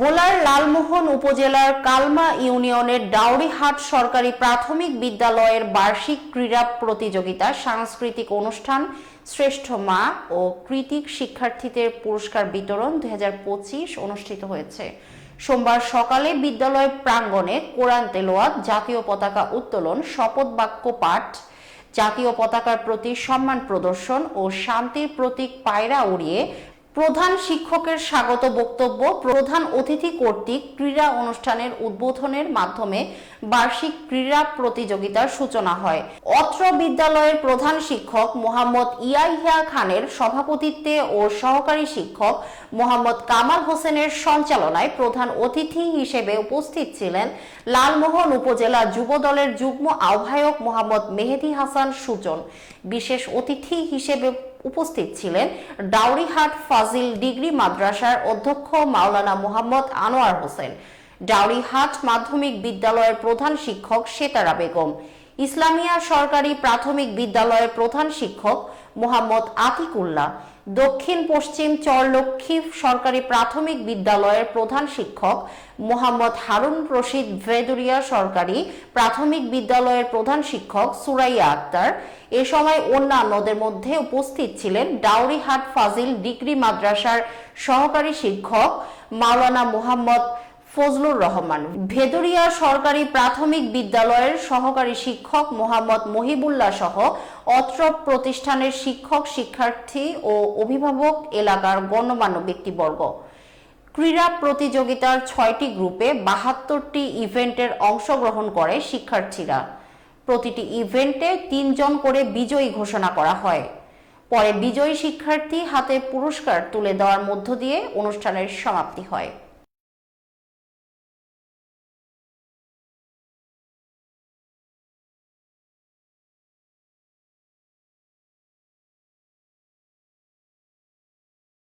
ভোলার লালমোহন উপজেলার কালমা ইউনিয়নের ডাউরিহাট সরকারি প্রাথমিক বিদ্যালয়ের বার্ষিক ক্রীড়া প্রতিযোগিতা, সাংস্কৃতিক অনুষ্ঠান, শ্রেষ্ঠ মা ও কৃতিক শিক্ষার্থীদের পুরস্কার বিতরণ দুই অনুষ্ঠিত হয়েছে। সোমবার সকালে বিদ্যালয় প্রাঙ্গণে কোরআন তেলোয়াত জাতীয় পতাকা উত্তোলন, শপথ বাক্য পাঠ, জাতীয় পতাকার প্রতি সম্মান প্রদর্শন ও শান্তির প্রতীক পায়রা উড়িয়ে প্রধান শিক্ষকের স্বাগত বক্তব্য প্রধান অতিথি কর্তৃক ক্রীড়া অনুষ্ঠানের উদ্বোধনের মাধ্যমে বার্ষিক ক্রীড়া প্রতিযোগিতার সূচনা হয়। অত্র বিদ্যালয়ের প্রধান শিক্ষক মোহাম্মদ ইয়াহিয়া খানের সভাপতিত্বে ও সহকারী শিক্ষক মোহাম্মদ কামাল হোসেনের সঞ্চালনায় প্রধান অতিথি হিসেবে উপস্থিত ছিলেন লালমোহন উপজেলা যুব দলের যুগ্ম আহ্বায়ক মোহাম্মদ মেহেদি হাসান সুজন। বিশেষ অতিথি হিসেবে উপস্থিত ছিলেন ডাউরিহাট ফাজিল ডিগ্রি মাদ্রাসার অধ্যক্ষ মাওলানা মোহাম্মদ আনোয়ার হোসেন, ডাউরিহাট মাধ্যমিক বিদ্যালয়ের প্রধান শিক্ষক সেতারা বেগম, ইসলামিয়া সরকারি প্রাথমিক বিদ্যালয়ের প্রধান শিক্ষক মোহাম্মদ আতিকুল্লাহ দক্ষিণ পশ্চিম চরলক্ষ্মী সরকারি প্রাথমিক বিদ্যালয়ের প্রধান শিক্ষক মোহাম্মদ হারুন রশিদ ভেদুরিয়া সরকারি প্রাথমিক বিদ্যালয়ের প্রধান শিক্ষক সুরাইয়া আক্তার। এ সময় অন্যান্যদের মধ্যে উপস্থিত ছিলেন ডাউরিহাট ফাজিল ডিগ্রি মাদ্রাসার সহকারী শিক্ষক মাওলানা মোহাম্মদ ফজলুর রহমান। ভেদুরিয়া সরকারি প্রাথমিক বিদ্যালয়ের সহকারী শিক্ষক মোহাম্মদ মহিবুল্লাহ সহ অত্র প্রতিষ্ঠানের শিক্ষক, শিক্ষার্থী ও অভিভাবক এলাকার গণ্যমান্য ব্যক্তিবর্গ। ক্রীড়া প্রতিযোগিতার ছয়টি গ্রুপে বাহাত্তরটি ইভেন্টের অংশগ্রহণ করে শিক্ষার্থীরা। প্রতিটি ইভেন্টে তিনজন করে বিজয়ী ঘোষণা করা হয়। পরে বিজয়ী শিক্ষার্থী হাতে পুরস্কার তুলে দেওয়ার মধ্য দিয়ে অনুষ্ঠানের সমাপ্তি হয়।